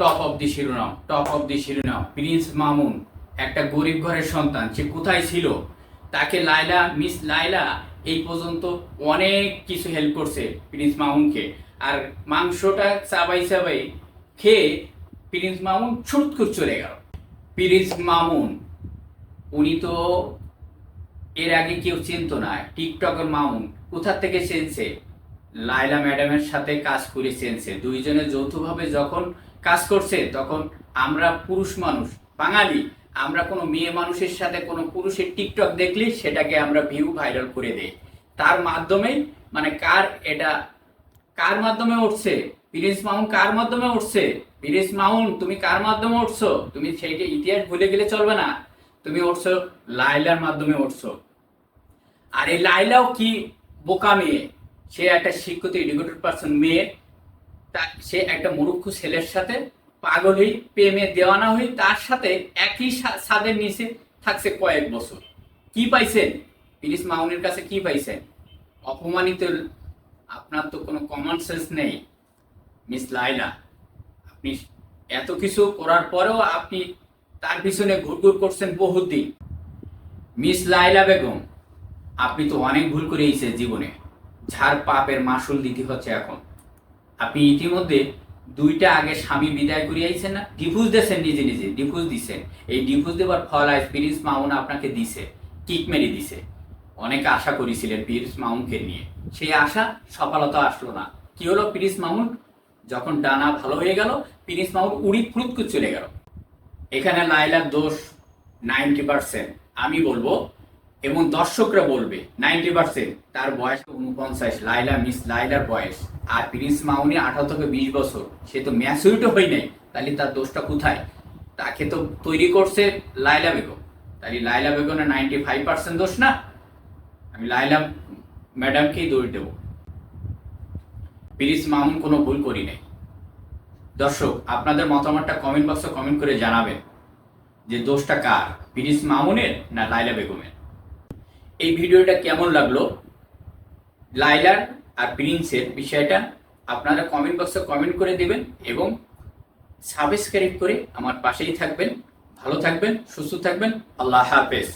Top of the শিরোনাম top of the শিরোনাম Prince Mamun একটা গরিব ঘরের সন্তান, সে কোথায় ছিল? তাকে লাইলা মিস লাইলা এই পর্যন্ত অনেক কিছু হেল্প করছে প্রিন্স মামুনকে আর মাংসটা চাবাই চাবাই খেয়ে প্রিন্স মামুন ছুট করে চলে গেল। প্রিন্স মামুন উনি তো এর আগে কেউ চিনত না টিকটকের মামুন কোথা থেকে চেনছে? লাইলা ম্যাডামের সাথে কাজ করে চেনছে। দুইজনে যৌথভাবে যখন কাজ করছে, তখন আমরা পুরুষ মানুষ, বাঙালি, আমরা কোনো মেয়ে মানুষের সাথে কোনো পুরুষের টিকটক দেখলে সেটাকে আমরা ভিউ ভাইরাল করে দেই। তার মাধ্যমে মানে কার এটা, কার মাধ্যমে উঠছে? প্রিন্স মামুন কার মাধ্যমে উঠছে? প্রিন্স মামুন, তুমি কার মাধ্যমে উঠছো? তুমি সেইটা ইতিহাস ভুলে গেলে চলবে না। তুমি উঠছো লাইলার মাধ্যমে উঠছো। আর এই লাইলাও কি বোকা মেয়ে? সে একটা শিক্ষিত এডুকেটেড পার্সন মেয়ে। সে একটা মুরুক্ষ ছেলের সাথে পাগল হয়ে প্রেমে দেওয়ানা হয়ে তার সাথে একই সা- ছাদের নিচে থাকছে কয়েক বছর। কি পাইছেন প্রিন্স মাউনের কাছে কি পাইছেন অপমানিত আপনার তো কোনো কমন সেন্স নেই, মিস লাইলা আপনি এত কিছু করার পরেও আপনি তার পিছনে ঘুরঘুর করছেন বহুদিন। মিস লাইলা বেগম, আপনি তো অনেক ভুল করে জীবনে। যার পাপের মাসুল দিতে হচ্ছে এখন। আপনি ইতিমধ্যে দুইটা আগে স্বামী বিদায় করে আইছেন না? ডিভোর্স দিয়েছেন নিজে নিজে ডিভোর্স দিছেন। এই ডিভোর্স দেওয়ার ফল আজ প্রিন্স মাউন আপনাকে দিছে কিক মেরে দিছে। অনেক আশা করেছিলেন প্রিন্স মাউনকে নিয়ে। সেই আশা সফলতা আসলো না। কি হলো প্রিন্স মাউন যখন ডানা ভালো হয়ে গেল প্রিন্স মাউন উড়ি ফুরুত করে চলে গেল। এখানে লাইলার দোষ নাইনটি পার্সেন্ট আমি বলব এবং দর্শকরা বলবে, নাইনটি পার্সেন্ট, তার বয়স উনপঞ্চাশ লাইলা মিস লাইলার বয়স। আর প্রিন্স মাউনি আঠারো থেকে বিশ বছর, সে তো ম্যাচুরিটি হই নাই, তাহলে তার দোষটা কোথায়? তাকে তো তৈরি করছে লাইলা বেগম। তাহলে লাইলা বেগমের নাইনটি ফাইভ পার্সেন্ট দোষ না? আমি লাইলা ম্যাডামকেই দোষ দেবো। প্রিন্স মাউন কোনো ভুল করি নাই। দর্শক, আপনাদের মতামতটা কমেন্ট বক্সে কমেন্ট করে জানাবেন যে দোষটা কার, প্রিন্স মামুনের না লাইলা বেগমের? এই ভিডিওটা কেমন লাগল? লাইলার আর প্রিন্সের বিষয়টা আপনারা কমেন্ট বক্সে কমেন্ট করে দেবেন এবং সাবস্ক্রাইব করে আমার পাশেই থাকবেন। ভালো থাকবেন, সুস্থ থাকবেন। আল্লাহ হাফেজ।